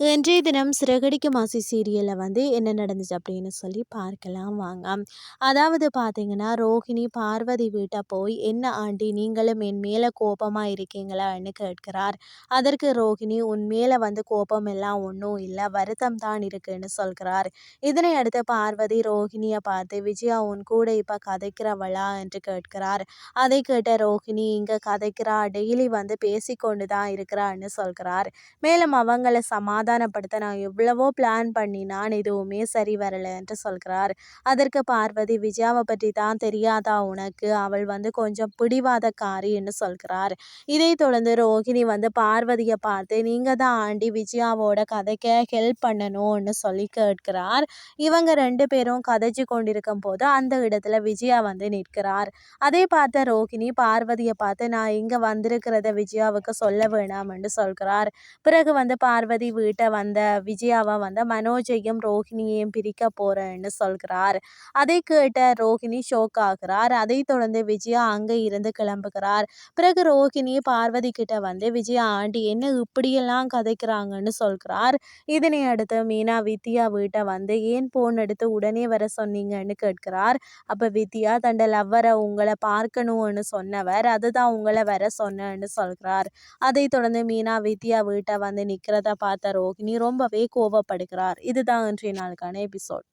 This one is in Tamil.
இன்றைய தினம் சிறகடிக்கு மாசி சீரியலில் வந்து என்ன நடந்துச்சு அப்படின்னு சொல்லி பார்க்கலாம் வாங்க. அதாவது பார்த்தீங்கன்னா ரோஹிணி பார்வதி வீட்டை போய் என்ன ஆண்டி நீங்களும் என் மேலே கோபமாக இருக்கீங்களான்னு கேட்கிறார். அதற்கு ரோஹிணி உன் மேலே வந்து கோபம் எல்லாம் ஒன்றும் இல்லை வருத்தம் தான் இருக்குன்னு சொல்கிறார். இதனை அடுத்து பார்வதி ரோஹிணியை பார்த்து விஜயா உன் கூட இப்போ கதைக்கிறவளா? என்று கேட்கிறார். அதை கேட்ட ரோஹிணி இங்கே கதைக்கிறா டெய்லி வந்து பேசிக்கொண்டு தான் இருக்கிறான்னு சொல்கிறார். மேலும் அவங்கள சமாதான சமாதானப்படுத்த நான் எவ்வளவோ பிளான் பண்ணி நான் எதுவுமே சரி வரலை என்று சொல்கிறார். அதற்கு பார்வதி விஜயாவை பற்றி தான் தெரியாதா உனக்கு? அவள் வந்து கொஞ்சம் பிடிவாதக்காரி என்று சொல்கிறார். இதை தொடர்ந்து ரோஹிணி வந்து பார்வதியை பார்த்து நீங்கள் தான் ஆண்டி விஜயாவோட கதைக்க ஹெல்ப் பண்ணணும்னு சொல்லி கேட்கிறார். இவங்க ரெண்டு பேரும் கதைச்சு கொண்டிருக்கும் போது அந்த இடத்துல விஜயா வந்து நிற்கிறார். அதை பார்த்த ரோஹிணி பார்வதியை பார்த்து நான் இங்கே வந்திருக்கிறத விஜயாவுக்கு சொல்ல வேணாம் என்று சொல்கிறார். பிறகு வந்து பார்வதி வீட்டு கிட்ட வந்த விஜயாவை வந்து மனோஜையும் ரோஹிணியையும் பிரிக்க போறேன்னு சொல்கிறார். அதை கேட்ட ரோஹிணி ஷோக் ஆகிறார். அதை தொடர்ந்து விஜயா அங்கே இருந்து கிளம்புகிறார். பிறகு ரோஹிணி பார்வதி கிட்ட வந்து விஜயா ஆண்டி என்ன இப்படியெல்லாம் கதைக்கிறாங்கன்னு சொல்கிறார். இதனை அடுத்து மீனா வித்யா வீட்டை வந்து ஏன் போன் எடுத்து உடனே வர சொன்னீங்கன்னு கேட்கிறார். அப்போ வித்யா தண்ட லவ்வரை உங்களை பார்க்கணும்னு சொன்னவர். அதுதான் உங்களை வர சொன்னேன்னு சொல்கிறார். அதை தொடர்ந்து மீனா வித்யா வீட்டை வந்து நிற்கிறத பார்த்த ரோகிணி ரொம்பவே கோவப்படுகிறார். இதுதான் இன்றைய நாளுக்கான எபிசோட்.